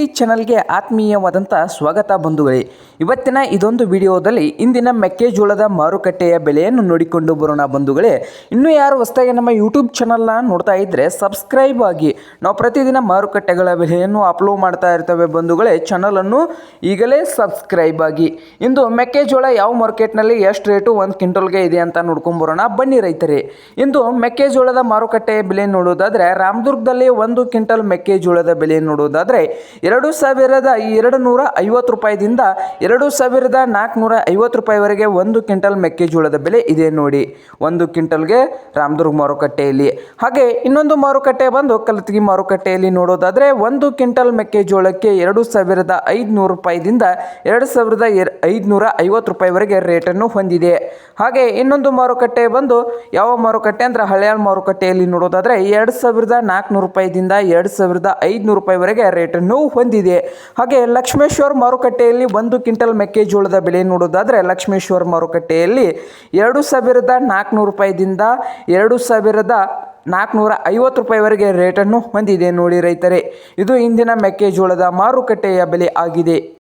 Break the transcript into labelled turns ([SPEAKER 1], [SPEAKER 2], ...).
[SPEAKER 1] ಶಕ್ತಿ ಚಾನಲ್ಗೆ ಆತ್ಮೀಯವಾದಂಥ ಸ್ವಾಗತ ಬಂಧುಗಳೇ. ಇವತ್ತಿನ ಇದೊಂದು ವಿಡಿಯೋದಲ್ಲಿ ಇಂದಿನ ಮೆಕ್ಕೆಜೋಳದ ಮಾರುಕಟ್ಟೆಯ ಬೆಲೆಯನ್ನು ನೋಡಿಕೊಂಡು ಬರೋಣ ಬಂಧುಗಳೇ. ಇನ್ನೂ ಯಾರು ಹೊಸದಾಗಿ ನಮ್ಮ ಯೂಟ್ಯೂಬ್ ಚಾನಲ್ನ ನೋಡ್ತಾ ಇದ್ದರೆ ಸಬ್ಸ್ಕ್ರೈಬ್ ಆಗಿ. ನಾವು ಪ್ರತಿದಿನ ಮಾರುಕಟ್ಟೆಗಳ ಬೆಲೆಯನ್ನು ಅಪ್ಲೋಡ್ ಮಾಡ್ತಾ ಇರ್ತೇವೆ ಬಂಧುಗಳೇ. ಚಾನಲನ್ನು ಈಗಲೇ ಸಬ್ಸ್ಕ್ರೈಬ್ ಆಗಿ. ಇಂದು ಮೆಕ್ಕೆಜೋಳ ಯಾವ ಮಾರ್ಕೆಟ್ನಲ್ಲಿ ಎಷ್ಟು ರೇಟು ಒಂದು ಕ್ವಿಂಟಲ್ಗೆ ಇದೆ ಅಂತ ನೋಡ್ಕೊಂಬರೋಣ ಬನ್ನಿ ರೈತರೇ. ಇಂದು ಮೆಕ್ಕೆಜೋಳದ ಮಾರುಕಟ್ಟೆಯ ಬೆಲೆ ನೋಡೋದಾದರೆ ರಾಮದುರ್ಗದಲ್ಲಿ ಒಂದು ಕ್ವಿಂಟಲ್ ಮೆಕ್ಕೆಜೋಳದ ಬೆಲೆ ನೋಡೋದಾದರೆ ಎರಡು ಸಾವಿರದ ಎರಡು ನೂರ ಐವತ್ತು ರೂಪಾಯಿದಿಂದ ಎರಡು ಸಾವಿರದ ನಾಲ್ಕುನೂರ ಐವತ್ತು ರೂಪಾಯಿವರೆಗೆ ಒಂದು ಕ್ವಿಂಟಲ್ ಮೆಕ್ಕೆಜೋಳದ ಬೆಲೆ ಇದೆ ನೋಡಿ. ಒಂದು ಕ್ವಿಂಟಲ್ಗೆ ರಾಮದುರ್ಗ ಮಾರುಕಟ್ಟೆಯಲ್ಲಿ. ಹಾಗೆ ಇನ್ನೊಂದು ಮಾರುಕಟ್ಟೆ ಬಂದು ಕಲತಗಿ ಮಾರುಕಟ್ಟೆಯಲ್ಲಿ ನೋಡೋದಾದರೆ ಒಂದು ಕ್ವಿಂಟಲ್ ಮೆಕ್ಕೆಜೋಳಕ್ಕೆ ಎರಡು ಸಾವಿರದ ಐದುನೂರು ರೂಪಾಯಿದಿಂದ ಎರಡು ಸಾವಿರದ ಎರ್ ಐದುನೂರ ಐವತ್ತು ರೂಪಾಯಿವರೆಗೆ ರೇಟನ್ನು ಹೊಂದಿದೆ. ಹಾಗೆ ಇನ್ನೊಂದು ಮಾರುಕಟ್ಟೆ ಬಂದು ಯಾವ ಮಾರುಕಟ್ಟೆ ಅಂದರೆ ಹಳೆಯ ಮಾರುಕಟ್ಟೆಯಲ್ಲಿ ನೋಡೋದಾದರೆ ಎರಡು ಸಾವಿರದ ನಾಲ್ಕುನೂರು ರೂಪಾಯಿದಿಂದ ಎರಡು ಸಾವಿರದ ಐದುನೂರು ರೂಪಾಯಿವರೆಗೆ ರೇಟನ್ನು ಹೊಂದಿದೆ ಹಾಗೆ ಲಕ್ಷ್ಮೇಶ್ವರ ಮಾರುಕಟ್ಟೆಯಲ್ಲಿ ಒಂದು ಕ್ವಿಂಟಲ್ ಮೆಕ್ಕೆಜೋಳದ ಬೆಲೆ ನೋಡೋದಾದರೆ ಲಕ್ಷ್ಮೇಶ್ವರ ಮಾರುಕಟ್ಟೆಯಲ್ಲಿ ಎರಡು ಸಾವಿರದ ನಾಲ್ಕುನೂರು ರೂಪಾಯಿದಿಂದ ಎರಡು ಸಾವಿರದ ನಾಲ್ಕುನೂರ ಐವತ್ತು ರೂಪಾಯಿವರೆಗೆ ರೇಟನ್ನು ಹೊಂದಿದೆ ನೋಡಿ ರೈತರೇ. ಇದು ಇಂದಿನ ಮೆಕ್ಕೆಜೋಳದ ಮಾರುಕಟ್ಟೆಯ ಬೆಲೆ ಆಗಿದೆ.